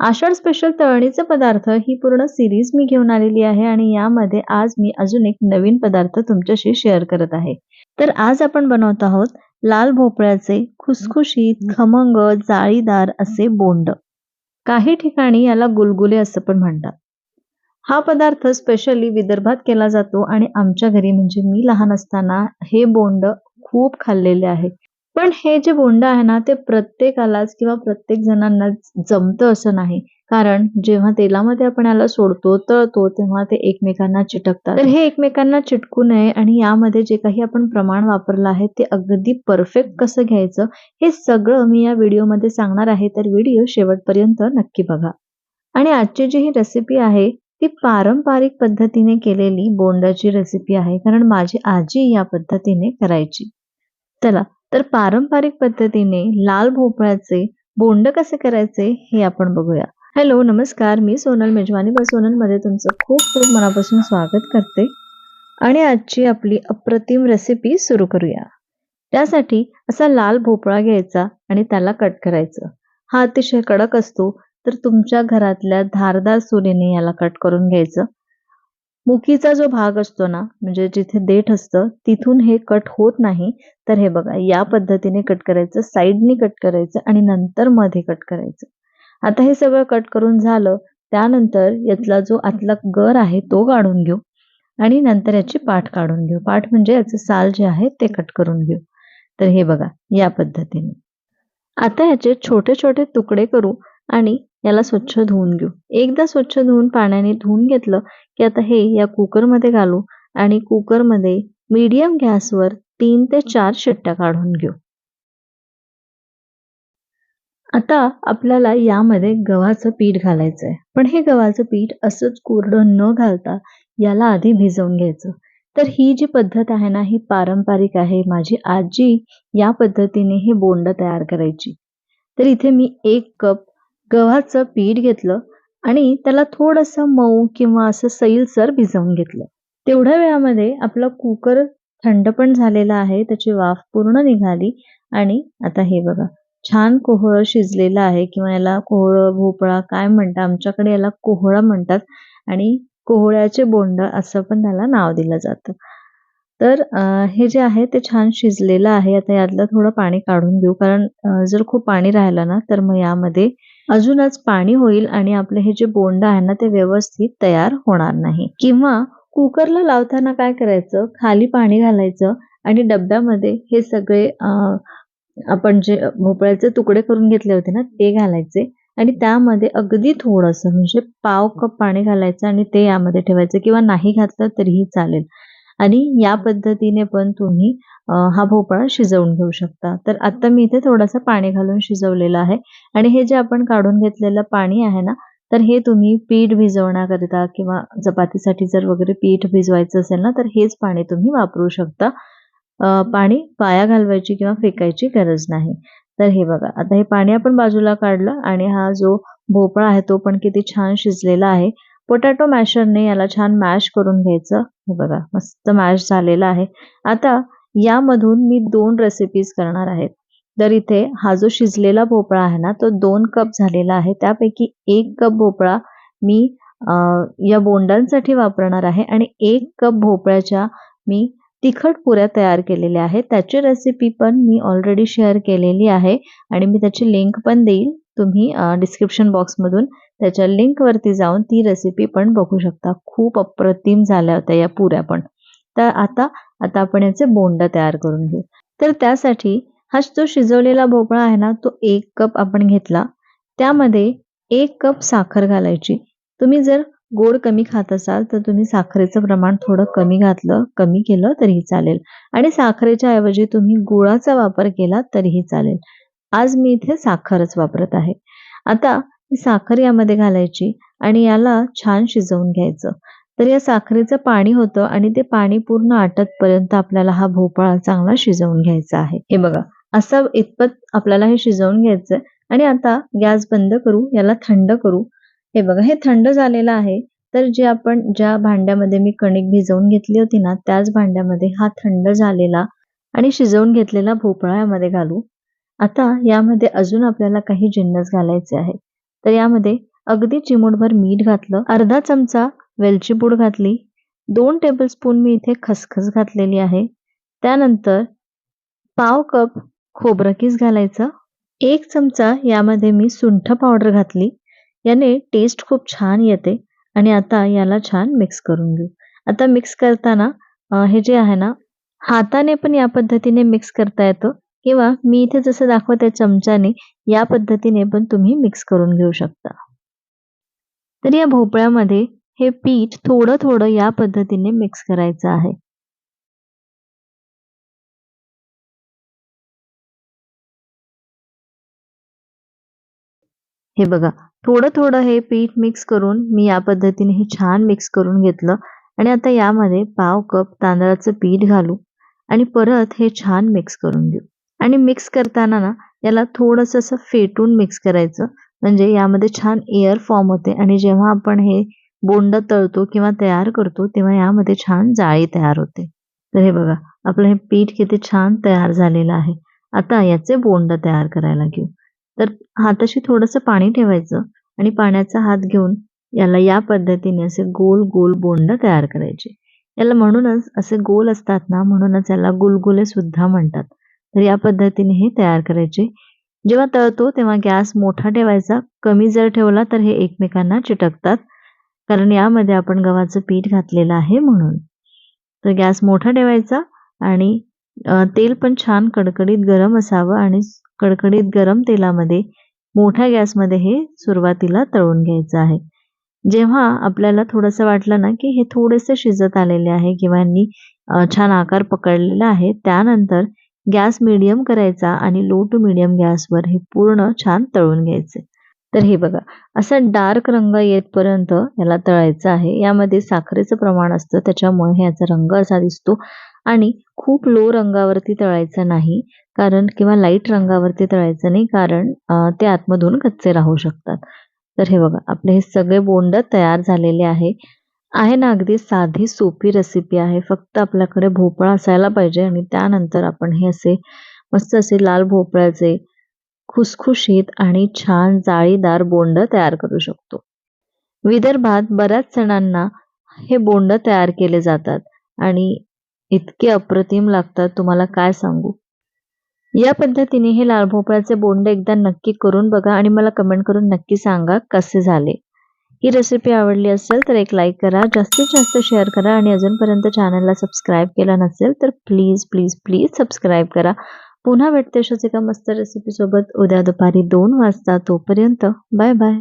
आषाढ special तळणीचे पदार्थ ही पूर्ण series मी घेऊन आलेली आहे आणि यामध्ये आज मी अजून एक नवीन पदार्थ तुमच्याशी शेअर करत आहे. तर आज आपण बनवत आहोत लाल भोपळ्याचे खुसखुशीत खमंग जाळीदार असे बोंड. काही ठिकाणी याला गुलगुले असं पण म्हणतात. हा पदार्थ स्पेशली विदर्भात केला जातो आणि आमच्या घरी म्हणजे मी लहान असताना हे बोंड खूप खाल्लेले आहे. पण हे जे बोंड आहे ना ते प्रत्येकालाच किंवा प्रत्येक जणांना जमतं असं नाही. कारण जेव्हा तेलामध्ये आपण याला सोडतो तळतो तेव्हा ते एकमेकांना चिटकतात. तर हे एकमेकांना चिटकू नये आणि यामध्ये जे काही आपण प्रमाण वापरलं आहे ते अगदी परफेक्ट कसं घ्यायचं हे सगळं मी या व्हिडिओमध्ये सांगणार आहे. तर व्हिडिओ शेवटपर्यंत नक्की बघा. आणि आजची जी ही रेसिपी आहे ती पारंपरिक पद्धतीने केलेली बोंडाची रेसिपी आहे. कारण माझी आजी या पद्धतीने करायची. चला तर पारंपरिक पद्धतीने लाल भोपळ्याचे बोंड कसे करायचे हे आपण बघूया. हॅलो नमस्कार. मी सोनल मेजवानी. व मध्ये तुमचं खूप खूप मनापासून स्वागत करते. आणि आजची आपली अप्रतिम रेसिपी सुरू करूया. त्यासाठी असा लाल भोपळा घ्यायचा आणि त्याला कट करायचं. हा अतिशय कडक असतो तर तुमच्या घरातल्या धारदार सुरीने याला कट करून घ्यायचं. मुखीचा जो भाग असतो ना म्हणजे जिथे देठ असतं तिथून हे कट होत नाही. तर हे बघा या पद्धतीने कट करायचं साईडनी कट करायचं आणि नंतर मध्ये कट करायचं. आता हे सगळं कट करून झालं त्यानंतर यातला जो आतला गर आहे तो काढून घेऊ आणि नंतर याची पाठ काढून घेऊ. पाठ म्हणजे याचं साल जे आहे ते कट करून घेऊ. तर हे बघा या पद्धतीने. आता याचे छोटे छोटे तुकडे करू. आणि याला स्वच्छ धुवून घेऊ. एकदा स्वच्छ धुवून पाण्याने धुवून घेतलं की आता हे या कुकरमध्ये घालू आणि कुकरमध्ये मीडियम गॅसवर तीन ते चार शिट्ट्या काढून घेऊ. आता आपल्याला यामध्ये गव्हाचं पीठ घालायचं आहे पण हे गव्हाचं पीठ असंच कोरडं न घालता याला आधी भिजवून घ्यायचं. तर ही जी पद्धत आहे ना ही पारंपरिक आहे. माझी आजी या पद्धतीने हे बोंड तयार करायची. तर इथे मी एक कप गव्हाचं पीठ घेतलं आणि त्याला थोडंसं मऊ किंवा असं सैलसर भिजवून घेतलं. तेवढ्या वेळामध्ये आपला कुकर थंड पण झालेला आहे त्याची वाफ पूर्ण निघाली आणि आता हे बघा छान कोहळ शिजलेलं आहे किंवा याला कोहळ भोपळा काय म्हणतात आमच्याकडे याला कोहळा म्हणतात आणि कोहळ्याचे बोंड असं पण त्याला नाव दिलं जातं. तर हे जे आहे ते छान शिजलेलं आहे आता यातलं थोडं पाणी काढून घेऊ कारण जर खूप पाणी राहिलं ना तर मग यामध्ये अजूनच पाणी होईल आणि आपले हे जे बोंड आहे ना ते व्यवस्थित तयार होणार नाही. किंवा कुकरला लावताना काय करायचं? खाली पाणी घालायचं आणि डब्यामध्ये हे सगळे आपण जे भोपळ्याचे तुकडे करून घेतले होते ना ते घालायचे. आणि त्यामध्ये अगदी थोडंसं म्हणजे पाव कप पाणी घालायचं आणि ते यामध्ये ठेवायचं किंवा नाही घातलं तरीही चालेल. आणि या पद्धतीने पण तुम्ही हा भोपळा शिजवून घेऊ शकता. तर आता मी इथे थोडंसं पाणी घालून शिजवलेलं आहे. आणि हे जे आपण काढून घेतलेलं पाणी आहे ना तर हे तुम्ही पीठ भिजवण्याकरिता किंवा चपातीसाठी जर वगैरे पीठ भिजवायचं असेल ना तर हेच पाणी तुम्ही वापरू शकता. पाणी पाया घालवायची किंवा फेकायची गरज नाही. तर हे बघा आता हे पाणी आपण बाजूला काढलं आणि हा जो भोपळा आहे तो पण किती छान शिजलेला आहे. पोटॅटो मॅशरने याला छान मॅश करून घ्यायचं. हे बघा मस्त मॅश झालेला आहे. आता यामधून मी दोन रेसिपीज करणार आहे. तर इथे हा जो शिजलेला भोपळा आहे ना तो दोन कप झालेला आहे. त्यापैकी एक कप भोपळा मी या बोंडांसाठी वापरणार आहे आणि एक कप भोपळ्याच्या मी तिखट पुऱ्या तयार केलेल्या आहेत. त्याची रेसिपी पण मी ऑलरेडी शेअर केलेली आहे आणि मी त्याची लिंक पण देईल. तुम्ही डिस्क्रिप्शन बॉक्समधून त्याच्या लिंकवरती जाऊन ती रेसिपी पण बघू शकता. खूप अप्रतिम झाल्या होत्या या पुऱ्या पण. तर आता आता आपण याचे बोंड तयार करून घेऊ. तर त्यासाठी हा जो शिजवलेला भोपळा आहे ना तो एक कप आपण घेतला. त्यामध्ये एक कप साखर घालायची. तुम्ही जर गोड कमी खात असाल तर तुम्ही साखरेचं प्रमाण थोडं कमी घातलं कमी केलं तरीही चालेल. आणि साखरेच्या ऐवजी तुम्ही गुळाचा वापर केला तरीही चालेल. आज मी इथे साखरच वापरत आहे. आता साखर यामध्ये घालायची आणि याला छान शिजवून घ्यायचं. तर या साखरेचं पाणी होतं आणि ते पाणी पूर्ण आटतपर्यंत आपल्याला हा भोपळा चांगला शिजवून घ्यायचा आहे. हे बघा असं इतपत आपल्याला हे शिजवून घ्यायचं आणि आता गॅस बंद करू याला थंड करू. हे बघा हे थंड झालेलं आहे. तर जे आपण ज्या भांड्यामध्ये मी कणिक भिजवून घेतली होती ना त्याच भांड्यामध्ये हा थंड झालेला आणि शिजवून घेतलेला भोपळा यामध्ये घालू. आता यामध्ये अजून आपल्याला काही जिन्नस घालायचे आहे तर यामध्ये अगदी चिमूटभर मीठ घातलं अर्धा चमचा वेलची पूड घातली. दोन टेबलस्पून मी इथे खसखस घातलेली आहे. त्यानंतर पाव कप खोबरं किस घालायचं. एक चमचा यामध्ये मी सुंठ पावडर घातली. याने टेस्ट खूप छान येते आणि आता याला छान मिक्स करून घेऊ. आता मिक्स करताना हे जे आहे ना हाताने पण या पद्धतीने मिक्स करता येतं किंवा मी इथे जसं दाखवते चमच्याने या पद्धतीने पण तुम्ही मिक्स करून घेऊ शकता. तर या भोपळ्यामध्ये हे पीठ थोडं थोडं या पद्धतीने मिक्स करायचं आहे. हे बघा थोडं थोडं हे पीठ मिक्स करून मी या पद्धतीने हे छान मिक्स करून घेतलं आणि आता यामध्ये पाव कप तांदळाचं पीठ घालू आणि परत हे छान मिक्स करून घेऊ. आणि मिक्स करताना ना याला थोडंसं असं फेटून मिक्स करायचं. म्हणजे यामध्ये छान एअर फॉर्म होते आणि जेव्हा आपण हे बोंड तळतो किंवा तयार करतो तेव्हा यामध्ये छान जाळी तयार होते. तर हे बघा आपलं हे पीठ किती छान तयार झालेलं आहे. आता याचे बोंड तयार करायला घेऊ. तर हाताशी थोडंसं पाणी ठेवायचं आणि पाण्याचा हात घेऊन याला या पद्धतीने असे गोल गोल बोंड तयार करायचे. याला म्हणूनच असे गोल असतात ना म्हणूनच याला गुलगुले सुद्धा म्हणतात. तर या पद्धतीने हे तयार करायचे. जेव्हा तळतो तेव्हा गॅस मोठा ठेवायचा कमी जर ठेवला तर हे एकमेकांना चिटकतात. कारण यामध्ये आपण गव्हाचं पीठ घातलेलं आहे म्हणून. तर गॅस मोठा ठेवायचा आणि तेल पण छान कडकडीत गरम असावं आणि कडकडीत गरम तेलामध्ये मोठ्या गॅसमध्ये हे सुरुवातीला तळून घ्यायचं आहे. जेव्हा आपल्याला थोडंसं वाटलं ना की हे थोडेसे शिजत आलेले आहे किंवा यांनी छान आकार पकडलेला आहे त्यानंतर गॅस मिडियम करायचा आणि लो टू मिडियम गॅसवर हे पूर्ण छान तळून घ्यायचे. तर हे बघा असा डार्क रंग येतपर्यंत याला तळायचं आहे. यामध्ये साखरेचं प्रमाण असतं त्याच्यामुळे ह्याचा रंग असा दिसतो. आणि खूप लो रंगावरती तळायचं नाही कारण किंवा लाइट रंगावरती तळायचं नाही कारण ते आतमधून कच्चे राहू शकतात. तर हे बघा आपले हे सगळे बोंड तयार झालेले आहे. आहे ना अगदी साधी सोपी रेसिपी आहे. फक्त आपल्याकडे भोपळा असायला पाहिजे आणि त्यानंतर आपण हे असे मस्त असे लाल भोपळ्याचे खुसखुशीत आणि छान जाळीदार बोंड तयार करू शकतो. विदर्भात बऱ्याच सणांना हे बोंड तयार केले जातात आणि इतके अप्रतिम लागतात तुम्हाला काय सांगू? या पद्धतीने हे लाल भोपळ्याचे बोंड एकदा नक्की करून बघा आणि मला कमेंट करून नक्की सांगा कसे झाले. ही रेसिपी आवडली असेल तर एक लाईक करा जास्तीत जास्त शेअर करा आणि अजूनपर्यंत चॅनलला सबस्क्राईब केला नसेल तर प्लीज प्लीज प्लीज सबस्क्राईब करा. पुन्हा भेटते अशाच एका मस्त रेसिपीसोबत उद्या दुपारी दोन वाजता तोपर्यंत बाय बाय.